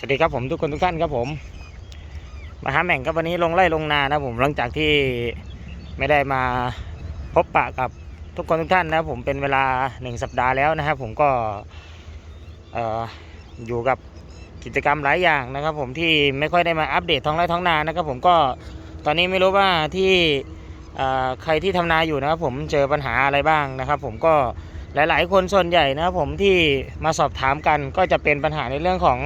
สวัสดีครับผมทุกคนทุกท่านครับผมมาหาแหม่งครับวันนี้ลงไล่ลงนานะผมหลังจากที่ไม่ได้มาพบปะกับทุกคนทุกท่านนะผมเป็นเวลาหนึ่งสัปดาห์แล้วนะครับผมก็เอออยู่กับกิจกรรมหลายอย่างนะครับ ผมที่ไม่ค่อยได้มาอัปเดตท้องไร่ท้องนานะครับ ผมก็ตอนนี้ไม่รู้ว่าที่ใครที่ทำนาอยู่นะครับผมเจอปัญหาอะไรบ้างนะครับ ผมก็หลาย ๆ คนส่วนใหญ่นะครับผมที่มาสอบถามกันก็จะเป็นปัญหาในเรื่องของ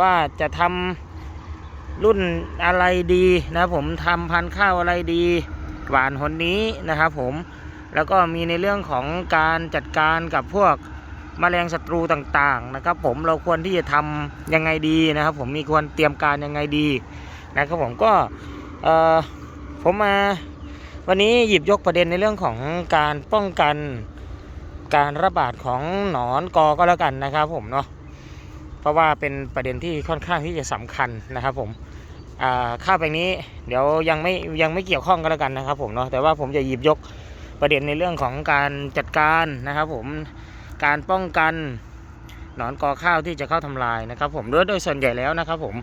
ว่าจะทำรุ่นอะไรดีนะผมทำพันธุ์ข้าวอะไรดี หวานหนนี้นะครับผมแล้วก็มีในเรื่องของการจัดการกับพวกแมลงศัตรูต่างๆนะครับผมเราควรที่จะทำยังไงดีนะครับผมมีควรเตรียมการยังไงดีนะครับผมก็ผมมาวันนี้หยิบยกประเด็นในเรื่องของการป้องกันการระบาดของหนอนกอก็แล้วกันนะครับผมเนาะ เพราะว่าเป็นประเด็นที่ค่อนข้างที่จะสำคัญนะครับผมอ่าข้าวแปนี้เดี๋ยวยังไม่ยังไม่เกี่ยวข้องก็แล้วกันนะครับผมเนาะแต่ว่าผมจะหยิบยกประเด็นในเรื่องของการจัดการนะครับผมการป้องกันหนอนกอข้าวที่จะเข้าทำลายนะครับ ผมโดยโดยส่วนใหญ่แล้วนะครับ ผม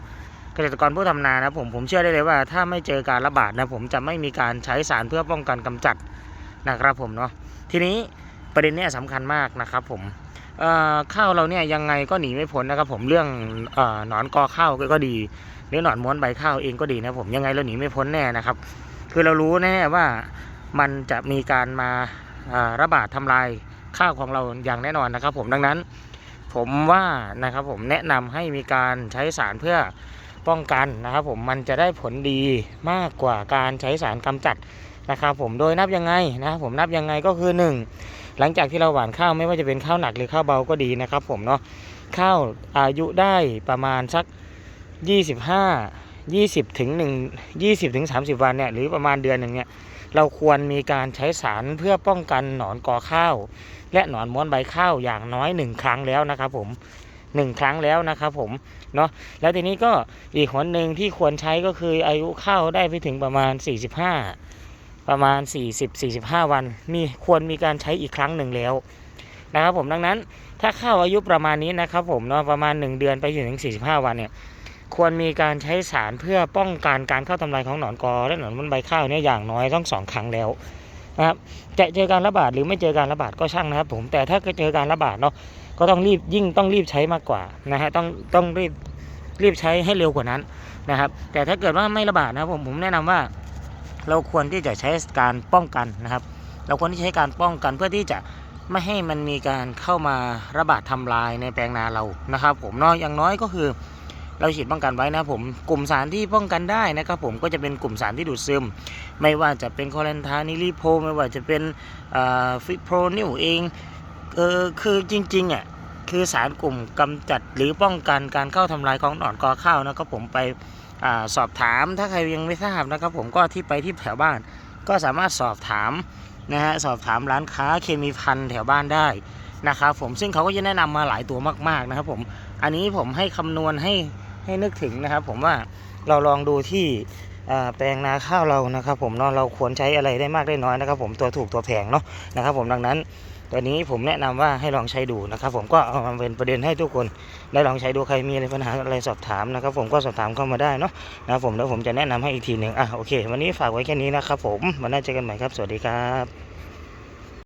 เกษตรกรผู้ทำนานะผมผมเชื่อได้เลยว่า ถ้าไม่เจอการระบาดนะผมจะไม่มีการใช้สารเพื่อป้องกันกำจัดนะครับผมเนาะทีนี้ ประเด็นนี้ยสำคัญมากนะครับผมข้าวเราเนี่ยยังไงก็หนีไม่พ้นนะครับผมเรื่องอหนอนกอข้าวก็ก็ดีหรือหนอนม้วนใบข้าวเองก็ดีนะผมยังไงเราหนีไม่พ้นแน่นะครับ คือเรารู้แน่ว่ามันจะมีการมาอ่าระบาดทำลายข้าวของเราอย่างแน่นอนนะครับ ผมดังนั้น ผมว่านะครับผมแนะนำให้มีการใช้สารเพื่อป้องกันนะครับ ผมมันจะได้ผลดีมากกว่าการใช้สารกำจัด นะครับผมโดยนับยังไงนะครับผมนับยังไงก็คือหนึ่งหลังจากที่เราหว่านข้าวไม่ว่าจะเป็นข้าวหนักหรือข้าวเบาก็ดีนะครับผมเนาะข้าวอายุได้ประมาณสัก 25 20ถึง1 20ถึง30 วันเนี่ยหรือประมาณเดือนหนึ่งเนี่ยเราควรมีการใช้สารเพื่อป้องกันหนอนกอข้าว และหนอนม้วนใบข้าวอย่างน้อย 1 ครั้งแล้วนะครับผม1ครั้งแล้วนะครับผมเนาะแล้วทีนี้ก็อีกหนหนึ่งที่ควรใช้ก็คืออายุข้าวได้ไปถึงประมาณ 45 ประมาณ 40-45 วัน มีควรมีการใช้อีกครั้งหนึ่งแล้วนะครับผมดังนั้นถ้าข้าวอายุประมาณนี้นะครับผมเนาะประมาณ 1 เดือนไปถึง 45 วันเนี่ยควรมีการใช้สารเพื่อป้องกันการเข้าทำลายของหนอนกอและหนอนมันใบข้าวเนี่ยอย่างน้อยต้องสองครั้งแล้วนะครับจะเจอการระบาดหรือไม่เจอการระบาดก็ช่างนะครับผมแต่ถ้าเจอการระบาดเนาะก็ต้องรีบยิ่งต้องรีบใช้มากกว่านะฮะต้องต้องรีบรีบใช้ให้เร็วกว่านั้นนะครับแต่ถ้าเกิดว่าไม่ระบาดนะผมผมแนะนำว่า เราควรที่จะใช้การป้องกันนะครับ เราควรที่จะใช้การป้องกันเพื่อที่จะไม่ให้มันมีการเข้ามาระบาดทำลายในแปลงนาเรานะครับ ผมเนาะอย่างน้อยก็คือ เราฉีดป้องกันไว้นะผมกลุ่มสารที่ป้องกันได้นะครับ ผมก็จะเป็นกลุ่มสารที่ดูดซึม ไม่ว่าจะเป็นคอเลนทานิลีโพไม่ว่าจะเป็นฟิโปรนิวเองเออคือจริงๆอะ คือสารกลุ่มกำจัดหรือป้องกันการเข้าทำลายของหนอนกอข้าวนะครับผมไปอสอบถามถ้าใครยังไม่ทราบนะครับผมก็ที่ไปที่แถวบ้าน ก็สามารถสอบถามนะฮะสอบถามร้านค้าเคมีพันธุ์แถวบ้านได้นะครับผมซึ่งเขาก็จะแนะนำมาหลายตัวมากๆนะครับผมอันนี้ผมให้คำนวณให้ให้นึกถึงนะครับผมว่าเราลองดูที่ แปลงนาข้าวเรานะครับ ผมเนาะเราควรใช้อะไรได้มากได้น้อยนะครับ ผมตัวถูกตัวแพงเนาะนะครับ ผมดังนั้นตัวนี้ผมแนะนำว่าให้ลองใช้ดูนะครับ ผมก็เอามาเป็นประเด็นให้ทุกคนได้ลองใช้ดูใครมีอะไรปัญหาอะไรสอบถามนะครับ ผมก็สอบถามเข้ามาได้เนาะนะครับผมแล้วผมจะแนะนำให้อีกทีหนึ่งอะโอเค วันนี้ฝากไว้แค่นี้นะครับ ผมมาน่าเจอกันใหม่ครับ สวัสดีครับ